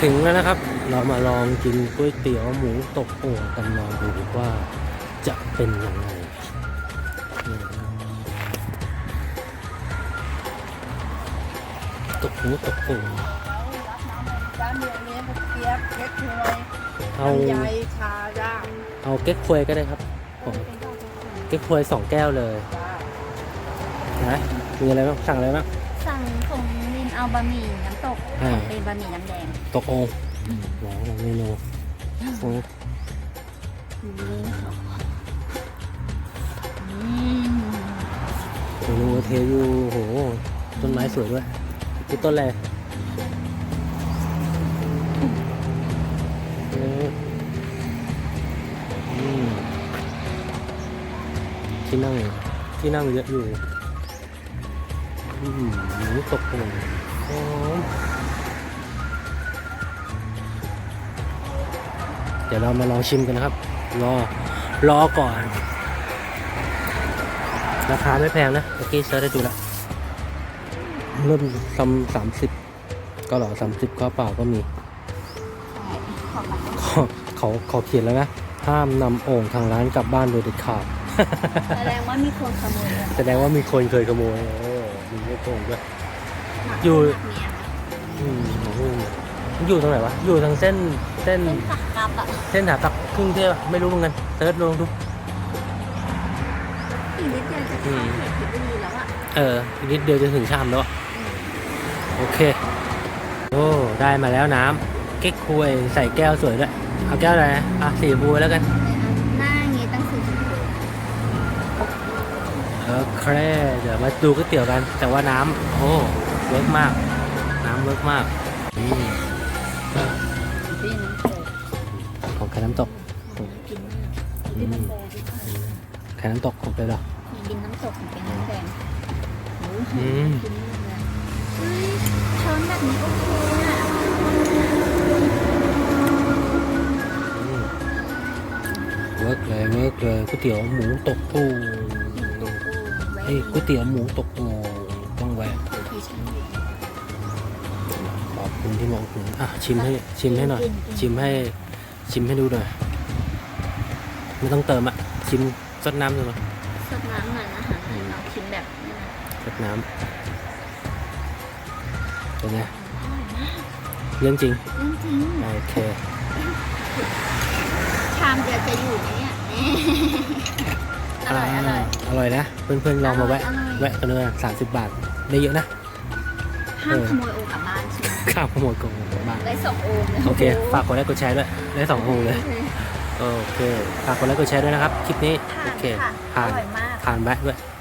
ถึงแล้วนะครับ เรามาลองกินก๋วยเตี๋ยวหมูตกโอ่งกันลองดูว่าจะเป็นยังไงนี่นะครับตกหมูตกโอ่งร้านเดียวนี้กระเจี๊ยบเล็กน้อยเอาลำไยชาย่างเอาเก๊กควยก็ได้ครับผมเก๊กควยสองแก้วเลยจ้านะมีอะไรบ้างสั่งอะไรบ้างสั่งของลิน เอาบะหมี่น้ำตกอ่าของเป็นบะหมี่น้ำแดงตกโอ่งหมอเมนูโอ้นี่อืมเมนูเทอยู่โหต้นไม้สวยด้วยนี่ต้นอะไรเอออืมที่นั่งที่นั่งเยอะอยู่อืม หมูตกโอ่งหอมเดี๋ยวเรามาลองชิมกันนะครับ รอ รอก่อน ราคาไม่แพงนะเมื่อกี้เซิร์ชได้ดูแล้วเริ่มทำสามสิบก็หรอสามสิบก็เปล่าก็มีใช่ขอบคุณเขาเขาเขียนแล้วนะ ห้ามนำโอ่งทางร้านกลับบ้านโดยเด็ดขาด แสดงว่ามีคนขโมยเลยแสดงว่ามีคนเคยขโมย เออมีไม่โกงด้วยหนักอยู่หนักเนี่ยอืมโอ้โหอยู่ตรงไหนวะ อยู่ทางเส้นเส้น เป็นสักกลับอะเส้นถาปักครึ่งเทพอะไม่รู้เหมือนกันเซิร์ชลองดูอีกนิดเดียวจะเข้าเขตเพชรบุรีแล้วอะเอออีกนิดเดียวจะถึงชามแล้วอะอืมโอเค โอ้ได้มาแล้วน้ำเก๊กควยใส่แก้วสวยด้วย เอาแก้วอะไรนะอะสีชมพูไว้แล้วกัน โอเคเดี๋ยวมาดูก๋วยเตี๋ยวกัน แต่ว่าน้ำโอ้เวิร์กมาก น้ำเวิร์กมากอืมพี่น้ำโขงของแค่น้ำตกกินพี่น้ำแดงแค่น้ำตกของเปเหรอมีกินน้ำตกของเป็นน้ำแดงโอ้โหอืมกินมากเลยเฮ้ยช้อนแบบนี้โอเคอะอืมเวิร์กเลยเวิร์กเลยก๋วยเตี๋ยวหมูตกปูตกปูไว้เอ้ยก๋วยเตี๋ยวหมูตกปูต้องแวะดูที่ชั้นหนึ่งขอบคุณที่มาอุดหนุนอะชิมให้ชิมให้หน่อย ชิมให้ชิมให้ดูหน่อยไม่ต้องเติมอะชิมซดน้ำดูหน่อยสดน้ำหน่อยนะคะเราชิมแบบนี้นะซดน้ำเป็นไงอร่อยมากเรื่องจริงจริงโอเคๆชามเดียวจะอยู่ไหมเนี่ย อร่อยอร่อยอร่อยนะ เพื่อนๆลองมาแวะอร่อยแวะกันเลยสามสิบบาท ได้เยอะนะ ห้ามขโมยโอ่งกลับบ้านใช่ไหมข้าวขโมยกล่องของบ้านได้สองโอ่งเลยโอเค ฝากกดไลค์กดแชร์ด้วย ได้สององค์เลย โอเค ฝากกดไลค์กดแชร์ด้วยนะครับ คลิปนี้ผ่าโอนเคค่ะอผ่านร่อยมากผ่านแวะด้วยอ